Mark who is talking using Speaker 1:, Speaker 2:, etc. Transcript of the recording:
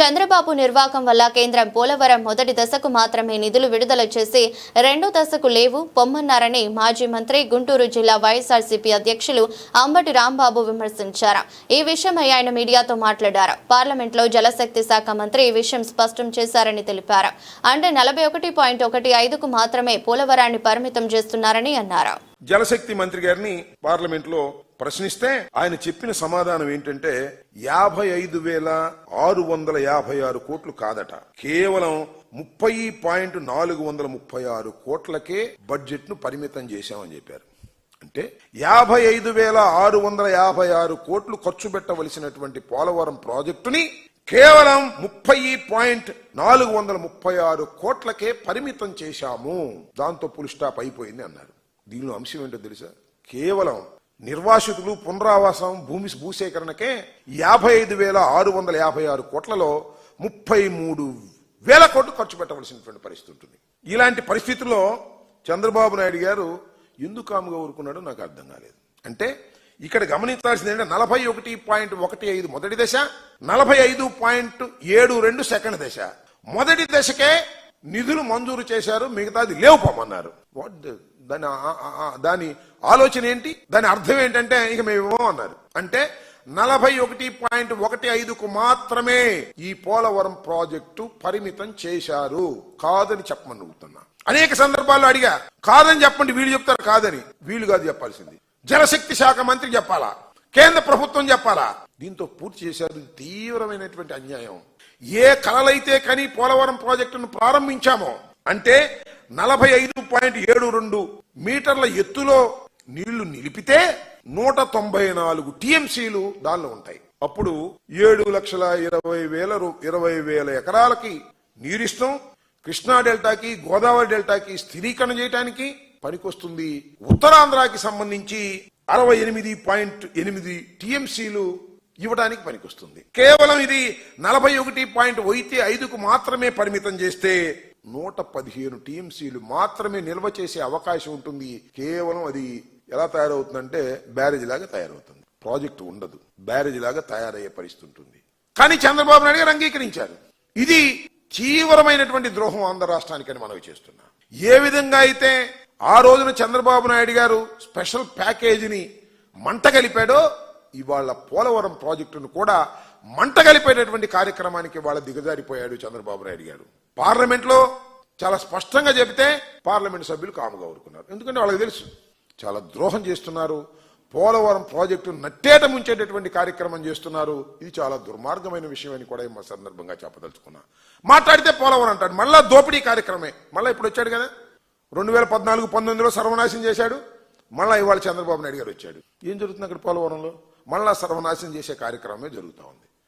Speaker 1: చంద్రబాబు నిర్వాకం వల్ల కేంద్రం పోలవరం మొదటి దశకు మాత్రమే నిధులు విడుదల చేసి రెండో దశకు లేవు పొమ్మన్నారని మాజీ మంత్రి గుంటూరు జిల్లా వైఎస్ఆర్సీపీ అధ్యక్షులు అంబటి రాంబాబు విమర్శించారు. ఈ విషయమై ఆయన మీడియాతో మాట్లాడారు. పార్లమెంట్లో జలశక్తి శాఖ మంత్రి ఈ విషయం స్పష్టం చేశారని తెలిపారు. అంటే నలభై ఒకటి పాయింట్ ఒకటి ఐదుకు మాత్రమే పోలవరాన్ని పరిమితం చేస్తున్నారని అన్నారు.
Speaker 2: జలశక్తి మంత్రి గారిని పార్లమెంట్లో ప్రశ్నిస్తే ఆయన చెప్పిన సమాధానం ఏంటంటే యాభై ఐదు వేల ఆరు వందల యాభై ఆరు కోట్లు కాదట. కేవలం ముప్పై పాయింట్ నాలుగు వందల ముప్పై ఆరు కోట్లకే బడ్జెట్ను పరిమితం చేశామని చెప్పారు. అంటే యాభై ఐదు వేల ఆరు వందల యాభై ఆరు కోట్లు ఖర్చు పెట్టవలసినటువంటి పోలవరం ప్రాజెక్టుని కేవలం ముప్పై పాయింట్ నాలుగు వందల ముప్పై ఆరు కోట్లకే పరిమితం చేశాము. దాంతో పులిస్టాప్ అయిపోయింది అన్నారు. దీనిలో అంశం ఏంటో తెలుసా? కేవలం నిర్వాసితులు పునరావాసం భూమి భూసేకరణకే యాభై ఐదు వేల ఆరు వందల యాభై ఆరు కోట్లలో ముప్పై మూడు వేల కోట్లు ఖర్చు పెట్టవలసినటువంటి పరిస్థితి ఉంటుంది. ఇలాంటి పరిస్థితుల్లో చంద్రబాబు నాయుడు గారు ఎందుకు ఆమెగా ఊరుకున్నాడో నాకు అర్థం కాలేదు. అంటే ఇక్కడ గమనించాల్సింది ఏంటంటే నలభై ఒకటి పాయింట్ ఒకటి ఐదు మొదటి దశ నలభై ఐదు పాయింట్ ఏడు రెండు సెకండ్ దశ. మొదటి దశకే నిధులు మంజూరు చేశారు మిగతాది లేవుపోమన్నారు వాట్ దాని దాని ఆలోచన ఏంటి? దాని అర్థం ఏంటంటే ఇక మేము అన్నారు అంటే నలభై ఒకటి పాయింట్ ఒకటి ఐదుకు మాత్రమే ఈ పోలవరం ప్రాజెక్టు పరిమితం చేశారు. కాదని చెప్పమని అడుగుతున్నా. అనేక సందర్భాల్లో అడిగా కాదని చెప్పండి వీళ్ళు చెప్తారు కాదని. వీళ్ళు కాదు చెప్పాల్సింది. జలశక్తి శాఖ మంత్రి చెప్పాలా? కేంద్ర ప్రభుత్వం చెప్పాలా? దీంతో పూర్తి చేశారు. తీవ్రమైనటువంటి అన్యాయం. ఏ కలలైతే కానీ పోలవరం ప్రాజెక్టును ప్రారంభించామో అంటే నలభై ఐదు పాయింట్ ఏడు రెండు మీటర్ల ఎత్తులో నీళ్ళు నిలిపితే నూట తొంభై నాలుగు టీఎంసీలు దానిలో ఉంటాయి. అప్పుడు ఏడు లక్షల ఇరవై వేల రూ- ఇరవై వేల ఎకరాలకి నీరిస్తాం కృష్ణా డెల్టాకి గోదావరి డెల్టాకి స్థిరీకరణ చేయడానికి పనికొస్తుంది. ఉత్తరాంధ్రాకి సంబంధించి అరవై ఎనిమిది పాయింట్ ఎనిమిది టీఎంసీలు ఇవ్వడానికి పనికొస్తుంది. కేవలం ఇది నలభై ఒకటి పాయింట్ అయితే ఐదుకు మాత్రమే పరిమితం చేస్తే నూట పదిహేను టీఎంసీలు మాత్రమే నిల్వ చేసే అవకాశం ఉంటుంది. కేవలం అది ఎలా తయారవుతుందంటే బ్యారేజ్ లాగా తయారవుతుంది. ప్రాజెక్టు ఉండదు. బ్యారేజ్ లాగా తయారయ్యే పరిస్థితి ఉంటుంది. కానీ చంద్రబాబు నాయుడు గారు అంగీకరించారు. ఇది తీవ్రమైనటువంటి ద్రోహం ఆంధ్ర రాష్ట్రానికి అని మనవి చేస్తున్నా. ఏ విధంగా అయితే ఆ రోజున చంద్రబాబు నాయుడు గారు స్పెషల్ ప్యాకేజీని మంట కలిపాడో ఇవాళ పోలవరం ప్రాజెక్టును కూడా మంటగలిపేటటువంటి కార్యక్రమానికి వాళ్ళ దిగజారిపోయాడు చంద్రబాబు నాయుడు గారు. పార్లమెంట్లో చాలా స్పష్టంగా చెబితే పార్లమెంట్ సభ్యులు కాముగా ఊరుకున్నారు. ఎందుకంటే వాళ్ళకి తెలుసు చాలా ద్రోహం చేస్తున్నారు. పోలవరం ప్రాజెక్టు నట్టేట ముంచేటటువంటి కార్యక్రమం చేస్తున్నారు. ఇది చాలా దుర్మార్గమైన విషయం అని కూడా మా సందర్భంగా చెప్పదలుచుకున్నా. మాట్లాడితే పోలవరం అంటాడు మళ్ళా దోపిడీ కార్యక్రమే. మళ్ళీ ఇప్పుడు వచ్చాడు కదా. రెండు వేల పద్నాలుగు పంతొమ్మిదిలో సర్వనాశం చేశాడు. మళ్ళీ ఇవాళ చంద్రబాబు నాయుడు గారు వచ్చాడు. ఏం జరుగుతుంది అక్కడ పోలవరంలో? మళ్ళా సర్వనాశనం చేసే కార్యక్రమమే జరుగుతూ ఉంది.